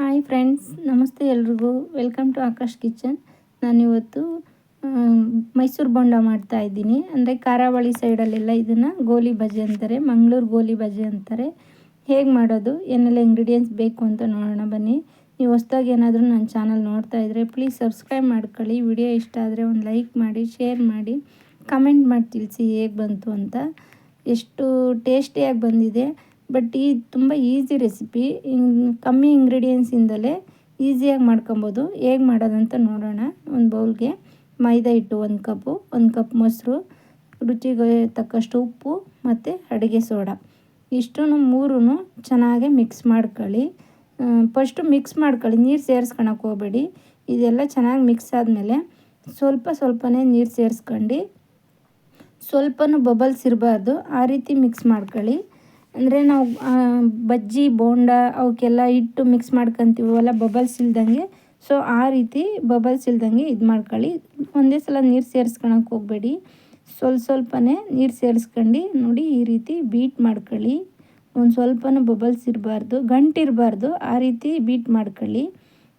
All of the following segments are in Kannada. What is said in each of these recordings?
ಹಾಯ್ ಫ್ರೆಂಡ್ಸ್ ನಮಸ್ತೆ ಎಲ್ರಿಗೂ. ವೆಲ್ಕಮ್ ಟು ಆಕಾಶ್ ಕಿಚನ್ ನಾನಿವತ್ತು ಮೈಸೂರು ಬೋಂಡ ಮಾಡ್ತಾ ಇದ್ದೀನಿ. ಅಂದರೆ ಕಾರಾವಳಿ ಸೈಡಲ್ಲೆಲ್ಲ ಇದನ್ನು ಗೋಲಿ ಬಜೆ ಅಂತಾರೆ, ಮಂಗಳೂರು ಗೋಲಿ ಬಜೆ ಅಂತಾರೆ. ಹೇಗೆ ಮಾಡೋದು, ಏನೆಲ್ಲ ಇಂಗ್ರೀಡಿಯೆಂಟ್ಸ್ ಬೇಕು ಅಂತ ನೋಡೋಣ ಬನ್ನಿ. ನೀವು ಹೊಸ್ದಾಗಿ ಏನಾದರೂ ನನ್ನ ಚಾನಲ್ ನೋಡ್ತಾ ಇದ್ದರೆ ಪ್ಲೀಸ್ ಸಬ್ಸ್ಕ್ರೈಬ್ ಮಾಡ್ಕೊಳ್ಳಿ. ವಿಡಿಯೋ ಇಷ್ಟ ಆದರೆ ಒಂದು ಲೈಕ್ ಮಾಡಿ ಶೇರ್ ಮಾಡಿ. ಕಮೆಂಟ್ ಮಾಡಿ ತಿಳಿಸಿ ಹೇಗೆ ಬಂತು ಅಂತ. ಎಷ್ಟು ಟೇಸ್ಟಿಯಾಗಿ ಬಂದಿದೆ. ಬಟ್ ಈ ತುಂಬ ಈಸಿ ರೆಸಿಪಿ ಕಮ್ಮಿ ಇಂಗ್ರೀಡಿಯೆಂಟ್ಸಿಂದಲೇ ಈಸಿಯಾಗಿ ಮಾಡ್ಕೊಬೋದು. ಹೇಗೆ ಮಾಡೋದಂತ ನೋಡೋಣ. ಒಂದು ಬೌಲ್ಗೆ ಮೈದಾ ಹಿಟ್ಟು ಒಂದು ಕಪ್ಪು, ಒಂದು ಕಪ್ ಮೊಸರು, ರುಚಿಗೆ ತಕ್ಕಷ್ಟು ಉಪ್ಪು ಮತ್ತು ಅಡುಗೆ ಸೋಡಾ. ಇಷ್ಟೂ ಮೂರೂ ಚೆನ್ನಾಗೆ ಮಿಕ್ಸ್ ಮಾಡ್ಕೊಳ್ಳಿ. ಫಸ್ಟು ಮಿಕ್ಸ್ ಮಾಡ್ಕೊಳ್ಳಿ. ನೀರು ಸೇರಿಸ್ಕೊಳಕ್ಕೆ ಹೋಗಬೇಡಿ. ಇದೆಲ್ಲ ಚೆನ್ನಾಗಿ ಮಿಕ್ಸ್ ಆದಮೇಲೆ ಸ್ವಲ್ಪ ಸ್ವಲ್ಪನೇ ನೀರು ಸೇರಿಸ್ಕೊಂಡು, ಸ್ವಲ್ಪನೂ ಬಬಲ್ಸ್ ಇರಬಾರ್ದು. ಆ ರೀತಿ ಮಿಕ್ಸ್ ಮಾಡ್ಕೊಳ್ಳಿ. ಅಂದರೆ ನಾವು ಬಜ್ಜಿ, ಬೋಂಡ ಅವಕ್ಕೆಲ್ಲ ಇಟ್ಟು ಮಿಕ್ಸ್ ಮಾಡ್ಕೊತೀವಲ್ಲ ಬಬಲ್ಸ್ ಇಲ್ದಂಗೆ. ಸೊ ಆ ರೀತಿ ಬಬಲ್ಸ್ ಇಲ್ದಂಗೆ ಇದು ಮಾಡ್ಕೊಳ್ಳಿ. ಒಂದೇ ಸಲ ನೀರು ಸೇರಿಸ್ಕೊಳಕ್ಕೆ ಹೋಗಬೇಡಿ. ಸ್ವಲ್ಪ ಸ್ವಲ್ಪನೇ ನೀರು ಸೇರಿಸ್ಕೊಂಡು ನೋಡಿ ಈ ರೀತಿ ಬೀಟ್ ಮಾಡ್ಕೊಳ್ಳಿ. ಒಂದು ಸ್ವಲ್ಪನೂ ಬಬಲ್ಸ್ ಇರಬಾರ್ದು ಗಂಟಿರಬಾರ್ದು ಆ ರೀತಿ ಬೀಟ್ ಮಾಡ್ಕೊಳ್ಳಿ.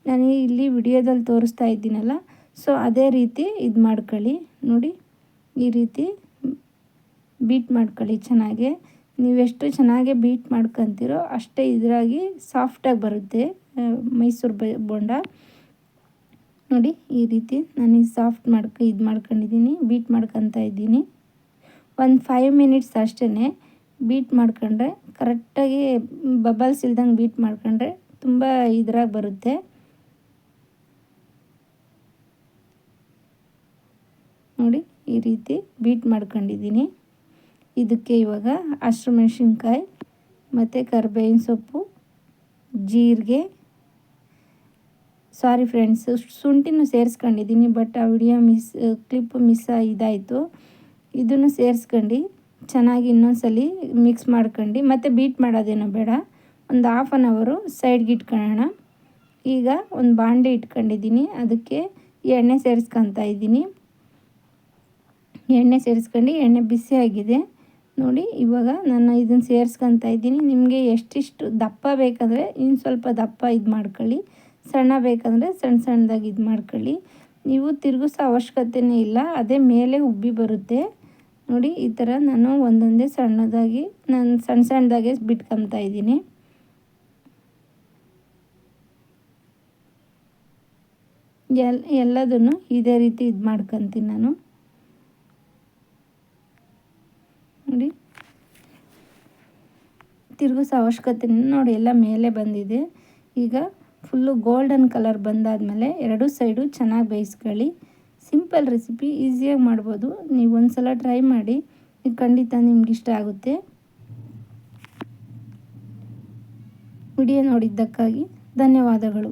ನಾನು ಇಲ್ಲಿ ವಿಡಿಯೋದಲ್ಲಿ ತೋರಿಸ್ತಾ ಇದ್ದೀನಲ್ಲ ಸೊ ಅದೇ ರೀತಿ ಇದು ಮಾಡ್ಕೊಳ್ಳಿ. ನೋಡಿ ಈ ರೀತಿ ಬೀಟ್ ಮಾಡ್ಕೊಳ್ಳಿ ಚೆನ್ನಾಗೆ. ನೀವೆಷ್ಟು ಚೆನ್ನಾಗಿ ಬೀಟ್ ಮಾಡ್ಕೊತೀರೋ ಅಷ್ಟೇ ಇದರಾಗಿ ಸಾಫ್ಟಾಗಿ ಬರುತ್ತೆ ಮೈಸೂರು ಬೋಂಡ. ನೋಡಿ, ಈ ರೀತಿ ನಾನು ಸಾಫ್ಟ್ ಮಾಡ್ಕೊ, ಇದು ಮಾಡ್ಕೊಂಡಿದ್ದೀನಿ ಬೀಟ್ ಮಾಡ್ಕೊತಾ ಇದ್ದೀನಿ. ಒಂದು ಫೈವ್ ಮಿನಿಟ್ಸ್ ಅಷ್ಟೇ ಬೀಟ್ ಮಾಡ್ಕೊಂಡ್ರೆ, ಕರೆಕ್ಟಾಗಿ ಬಬಲ್ಸ್ ಇಲ್ದಂಗೆ ಬೀಟ್ ಮಾಡ್ಕೊಂಡ್ರೆ ತುಂಬ ಇದ್ರಾಗಿ ಬರುತ್ತೆ. ನೋಡಿ, ಈ ರೀತಿ ಬೀಟ್ ಮಾಡ್ಕೊಂಡಿದ್ದೀನಿ. ಇದಕ್ಕೆ ಇವಾಗ ಹಸಿರು ಮೆಣಸಿನ್ಕಾಯಿ, ಮತ್ತು ಕರ್ಬೇವಿನ ಸೊಪ್ಪು, ಜೀರಿಗೆ. ಸಾರಿ ಫ್ರೆಂಡ್ಸ್ ಶುಂಠಿನೂ ಸೇರಿಸ್ಕೊಂಡಿದ್ದೀನಿ ಬಟ್ ಆ ವಿಡಿಯೋ ಮಿಸ್ ಕ್ಲಿಪ್ ಮಿಸ್ ಇದಾಯಿತು. ಇದನ್ನು ಸೇರಿಸ್ಕೊಂಡು ಚೆನ್ನಾಗಿ ಇನ್ನೊಂದ್ಸಲಿ ಮಿಕ್ಸ್ ಮಾಡ್ಕೊಂಡು, ಮತ್ತು ಬೀಟ್ ಮಾಡೋದೇನೋ ಬೇಡ. ಒಂದು ಹಾಫ್ ಆನ್ ಅವರು ಸೈಡ್ಗೆ ಇಟ್ಕೊಳ್ಳೋಣ. ಈಗ ಒಂದು ಬಾಂಡೆ ಇಟ್ಕೊಂಡಿದ್ದೀನಿ, ಅದಕ್ಕೆ ಎಣ್ಣೆ ಸೇರಿಸ್ಕೊತಾ ಇದ್ದೀನಿ. ಎಣ್ಣೆ ಸೇರಿಸ್ಕೊಂಡು, ಎಣ್ಣೆ ಬಿಸಿ ಆಗಿದೆ. ನೋಡಿ, ಇವಾಗ ನಾನು ಇದನ್ನು ಸೇರಿಸ್ಕೊತಾ ಇದ್ದೀನಿ. ನಿಮಗೆ ಎಷ್ಟಿಷ್ಟು ದಪ್ಪ ಬೇಕಂದರೆ ಇನ್ನು ಸ್ವಲ್ಪ ದಪ್ಪ ಇದು ಮಾಡ್ಕೊಳ್ಳಿ. ಸಣ್ಣ ಬೇಕಂದರೆ ಸಣ್ಣ ಸಣ್ಣದಾಗಿ ಇದು ಮಾಡ್ಕೊಳ್ಳಿ. ನೀವು ತಿರುಗಿಸೋ ಅವಶ್ಯಕತೆಯೇ ಇಲ್ಲ. ಅದೇ ಮೇಲೆ ಉಬ್ಬಿ ಬರುತ್ತೆ. ನೋಡಿ, ಈ ಥರ ನಾನು ಒಂದೊಂದೇ ಸಣ್ಣದಾಗಿ, ನಾನು ಸಣ್ಣ ಸಣ್ಣದಾಗೆ ಬಿಟ್ಕೊತಾ ಇದ್ದೀನಿ. ಎಲ್, ಎಲ್ಲದನ್ನು ಇದೇ ರೀತಿ ಇದು ಮಾಡ್ಕೊತೀನಿ ನಾನು ನೋಡಿ ತಿರುಗಿಸೋ ಅವಶ್ಯಕತೆ ನೋಡಿ ಎಲ್ಲ ಮೇಲೆ ಬಂದಿದೆ. ಈಗ ಫುಲ್ಲು ಗೋಲ್ಡನ್ ಕಲರ್ ಬಂದಾದಮೇಲೆ ಎರಡೂ ಸೈಡು ಚೆನ್ನಾಗಿ ಬೇಯಿಸ್ಕೊಳ್ಳಿ. ಸಿಂಪಲ್ ರೆಸಿಪಿ, ಈಸಿಯಾಗಿ ಮಾಡ್ಬೋದು. ನೀವು ಒಂದು ಸಲ ಟ್ರೈ ಮಾಡಿ ಖಂಡಿತ ನಿಮ್ಗೆ ಇಷ್ಟ ಆಗುತ್ತೆ. ವಿಡಿಯೋ ನೋಡಿದ್ದಕ್ಕಾಗಿ ಧನ್ಯವಾದಗಳು.